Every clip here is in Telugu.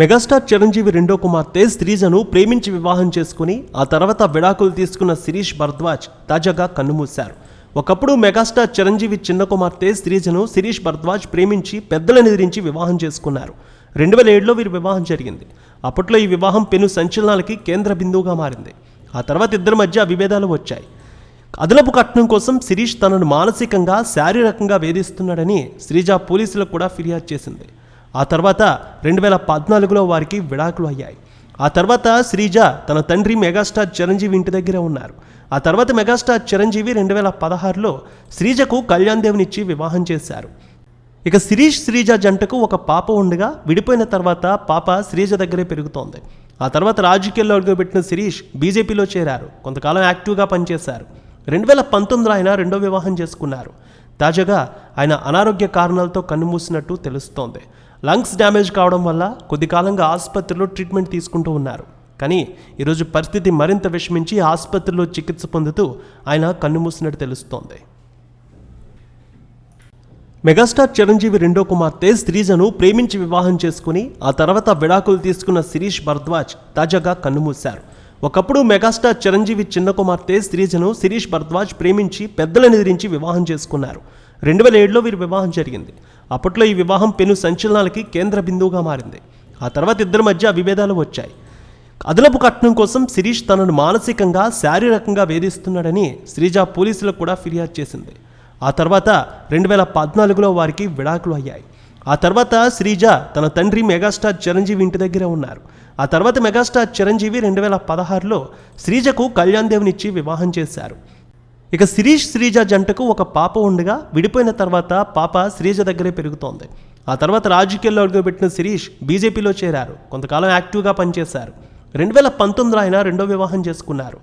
మెగాస్టార్ చిరంజీవి రెండో కుమార్తె శ్రీజను ప్రేమించి వివాహం చేసుకుని ఆ తర్వాత విడాకులు తీసుకున్న శిరీష్ భరద్వాజ్ తాజాగా కన్నుమూశారు. ఒకప్పుడు మెగాస్టార్ చిరంజీవి చిన్న కుమార్తె శ్రీజను శిరీష్ భరద్వాజ్ ప్రేమించి పెద్దలను ఎదిరించి వివాహం చేసుకున్నారు. రెండు వేల ఏడులో వీరి వివాహం జరిగింది. అప్పట్లో ఈ వివాహం పెను సంచలనాలకి కేంద్ర బిందువుగా మారింది. ఆ తర్వాత ఇద్దరి మధ్య విభేదాలు వచ్చాయి. అదనపు కట్నం కోసం శిరీష్ తనను మానసికంగా శారీరకంగా వేధిస్తున్నాడని శ్రీజ పోలీసులకు కూడా ఫిర్యాదు చేసింది. ఆ తర్వాత రెండు వేల పద్నాలుగులో వారికి విడాకులు అయ్యాయి. ఆ తర్వాత శ్రీజ తన తండ్రి మెగాస్టార్ చిరంజీవి ఇంటి దగ్గర ఉన్నారు. ఆ తర్వాత మెగాస్టార్ చిరంజీవి రెండు వేల పదహారులో శ్రీజకు కళ్యాణ్ దేవునిచ్చి వివాహం చేశారు. ఇక శిరీష్ శ్రీజ జంటకు ఒక పాప ఉండగా విడిపోయిన తర్వాత పాప శ్రీజ దగ్గరే పెరుగుతోంది. ఆ తర్వాత రాజకీయాల్లో అడుగుపెట్టిన శిరీష్ బీజేపీలో చేరారు. కొంతకాలం యాక్టివ్గా పనిచేశారు. రెండు వేల పంతొమ్మిదిలో ఆయన రెండో వివాహం చేసుకున్నారు. తాజాగా ఆయన అనారోగ్య కారణాలతో కన్నుమూసినట్టు తెలుస్తోంది. లంగ్స్ డ్యామేజ్ కావడం వల్ల కొద్ది కాలంగా ఆసుపత్రిలో ట్రీట్మెంట్ తీసుకుంటూ ఉన్నారు. కానీ ఈరోజు పరిస్థితి మరింత విషమించి ఆసుపత్రిలో చికిత్స పొందుతూ ఆయన కన్నుమూసినట్టు తెలుస్తోంది. మెగాస్టార్ చిరంజీవి రెండో కుమార్తె శ్రీజను ప్రేమించి వివాహం చేసుకుని ఆ తర్వాత విడాకులు తీసుకున్న శిరీష్ భరద్వాజ్ తాజాగా కన్నుమూశారు ఒకప్పుడు మెగాస్టార్ చిరంజీవి చిన్న కుమార్తె శ్రీజను శిరీష్ భరద్వాజ్ ప్రేమించి పెద్దలను ఎదిరించి వివాహం చేసుకున్నారు. రెండు వేల ఏడులో వీరి వివాహం జరిగింది. అప్పట్లో ఈ వివాహం పెను సంచలనాలకి కేంద్ర బిందువుగా మారింది. ఆ తర్వాత ఇద్దరి మధ్య విభేదాలు వచ్చాయి. అదనపు కట్నం కోసం శిరీష్ తనను మానసికంగా శారీరకంగా వేధిస్తున్నాడని శ్రీజ పోలీసులకు కూడా ఫిర్యాదు చేసింది. ఆ తర్వాత రెండు వేల పద్నాలుగులో వారికి విడాకులు అయ్యాయి. ఆ తర్వాత శ్రీజ తన తండ్రి మెగాస్టార్ చిరంజీవి ఇంటి దగ్గర ఉన్నారు. ఆ తర్వాత మెగాస్టార్ చిరంజీవి రెండు వేల పదహారులో శ్రీజకు కళ్యాణ్ దేవునిచ్చి వివాహం చేశారు. ఇక శిరీష్ శ్రీజ జంటకు ఒక పాప ఉండగా విడిపోయిన తర్వాత పాప శ్రీజ దగ్గరే పెరుగుతోంది. ఆ తర్వాత రాజకీయాల్లో అడుగుపెట్టిన శిరీష్ బీజేపీలో చేరారు. కొంతకాలం యాక్టివ్గా పనిచేశారు. రెండు వేల పంతొమ్మిదిలో ఆయన రెండో వివాహం చేసుకున్నారు.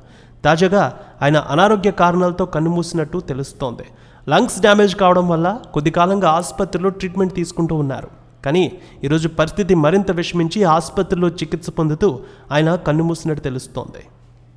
తాజాగా ఆయన అనారోగ్య కారణాలతో కన్నుమూసినట్టు తెలుస్తోంది. లంగ్స్ డ్యామేజ్ కావడం వల్ల కొద్ది కాలంగా ఆసుపత్రిలో ట్రీట్మెంట్ తీసుకుంటూ ఉన్నారు. కానీ ఈరోజు పరిస్థితి మరింత విషమించి ఆసుపత్రిలో చికిత్స పొందుతూ ఆయన కన్నుమూసినట్టు తెలుస్తోంది.